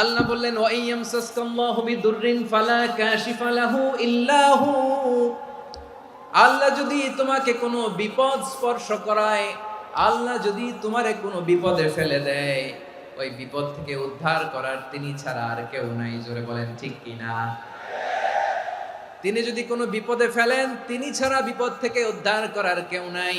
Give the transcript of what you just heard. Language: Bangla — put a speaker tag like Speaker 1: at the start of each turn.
Speaker 1: আল্লাহ বললেন ওয়াইয়ামসাসকাল্লাহু বিদুররিন ফালা কাশিফা লাহু আল্লাহ যদি তোমাকে কোনো বিপদ স্পর্শ করায়, আল্লাহ যদি তোমারে কোনো বিপদে ফেলে দেয়, ওই বিপদ থেকে উদ্ধার করার তিনি ছাড়া আর কেউ নাই। জোরে বলেন, ঠিক কিনা তিনি যদি কোনো বিপদে ফেলেন, তিনি ছাড়া বিপদ থেকে উদ্ধার করার কেউ নাই।